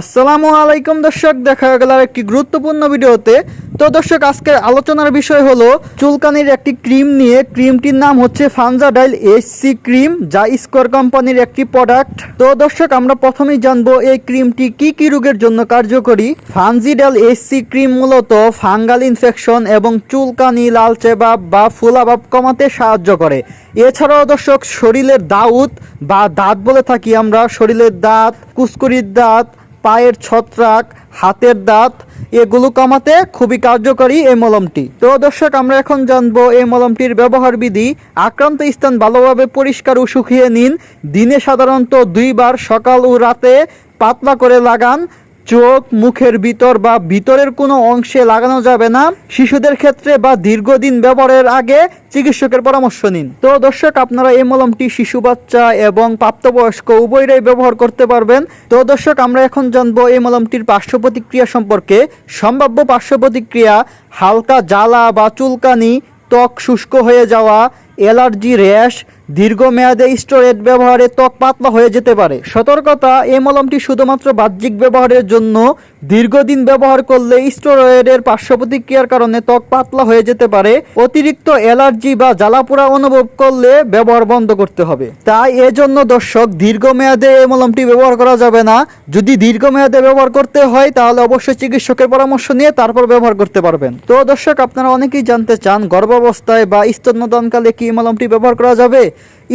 আসসালামু আলাইকুম দর্শক, দেখা গেল একটি গুরুত্বপূর্ণ ভিডিওতে। তো দর্শক, আজকের আলোচনার বিষয় হলো চুলকানির একটি ক্রিম নিয়ে। ক্রিমটির নাম হচ্ছে ফানজাডাইল এসসি ক্রিম, যা স্কোয়ার কোম্পানির একটি প্রোডাক্ট। তো দর্শক, আমরা প্রথমেই জানব এই ক্রিমটি কি কি রোগের জন্য কার্যকরী। ফানজি ফানজিডাল এসসি ক্রিম মূলত ফাঙ্গাল ইনফেকশন এবং চুলকানি, লালচে ভাব বা ফুলাভাব কমাতে সাহায্য করে। এছাড়াও দর্শক, শরীরের দাউত বা দাঁত বলে থাকি আমরা। শরীরের দাঁত কুস্কুরির দাঁত পায়ের ছত্রাক, হাতের দাঁত, এগুলো কমাতে খুবই কার্যকরী এই মলমটি। তো দর্শক, আমরা এখন জানব এই মলমটির ব্যবহার বিধি। আক্রান্ত স্থান ভালোভাবে পরিষ্কার ও শুকিয়ে নিন। দিনে সাধারণত দুইবার সকাল ও রাতে পাতলা করে লাগান। চোখ, মুখের ভিতর বা ভিতরের কোনো অংশে লাগানো যাবে না। শিশুদের ক্ষেত্রে বা দীর্ঘদিন ব্যবহারের আগে চিকিৎসকের পরামর্শ নিন। তো দর্শক, আপনারা এই মলমটি শিশু, বাচ্চা এবং প্রাপ্তবয়স্ক উভয়রাই ব্যবহার করতে পারবেন। তো দর্শক, আমরা এখন জানব এই মলমটির পার্শ্ব প্রতিক্রিয়া সম্পর্কে। সম্ভাব্য পার্শ্ব প্রতিক্রিয়া হালকা জ্বালা বা চুলকানি, ত্বক শুষ্ক হয়ে যাওয়া, অ্যালার্জি, র্যাশ দীর্ঘমেয়াদে স্টোরেড ব্যবহারে ত্বক পাতলা হয়ে যেতে পারে। সতর্কতা, এই মলমটি শুধুমাত্র বাহ্যিক ব্যবহারের জন্য দীর্ঘদিন ব্যবহার করলে স্টোরয়েডের পার্শ্ব প্রতিক্রিয়ার কারণে ত্বক পাতলা হয়ে যেতে পারে। অতিরিক্ত অ্যালার্জি বা জ্বালাপোড়া অনুভব করলে ব্যবহার বন্ধ করতে হবে। তাই এজন্য দর্শক, দীর্ঘমেয়াদে এই মলমটি ব্যবহার করা যাবে না। যদি দীর্ঘমেয়াদে ব্যবহার করতে হয়, তাহলে অবশ্যই চিকিৎসকের পরামর্শ নিয়ে তারপর ব্যবহার করতে পারবেন। তো দর্শক, আপনারা অনেকেই জানতে চান, গর্ভাবস্থায় বা স্তন্যদানকালে কি মলমটি ব্যবহার করা যাবে?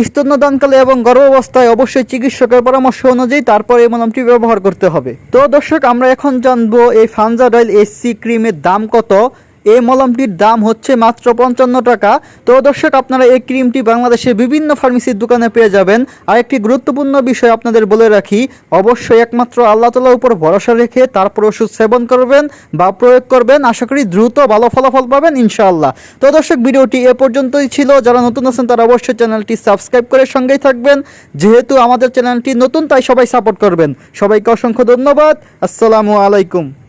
স্তন্যদানকালে এবং গর্ভাবস্থায় অবশ্যই চিকিৎসকের পরামর্শ অনুযায়ী তারপর এই মলমটি ব্যবহার করতে হবে। তো দর্শক, আমরা এখন জানব এই ফানজাডাইল এসি ক্রিমের দাম কত? এই মলমটির দাম হচ্ছে মাত্র পঞ্চান্ন টাকা। তো দর্শক, আপনারা এই ক্রিমটি বাংলাদেশের বিভিন্ন ফার্মেসির দোকানে পেয়ে যাবেন। আর একটি গুরুত্বপূর্ণ বিষয় আপনাদের বলে রাখি, অবশ্যই একমাত্র আল্লাহ তালার উপর ভরসা রেখে তারপর ওষুধ সেবন করবেন বা প্রয়োগ করবেন। আশা করি দ্রুত ভালো ফলাফল পাবেন, ইনশাআল্লাহ। তো দর্শক, ভিডিওটি এ পর্যন্তই ছিল। যারা নতুন আছেন, তারা অবশ্যই চ্যানেলটি সাবস্ক্রাইব করে সঙ্গেই থাকবেন। যেহেতু আমাদের চ্যানেলটি নতুন, তাই সবাই সাপোর্ট করবেন। সবাইকে অসংখ্য ধন্যবাদ। আসসালামু আলাইকুম।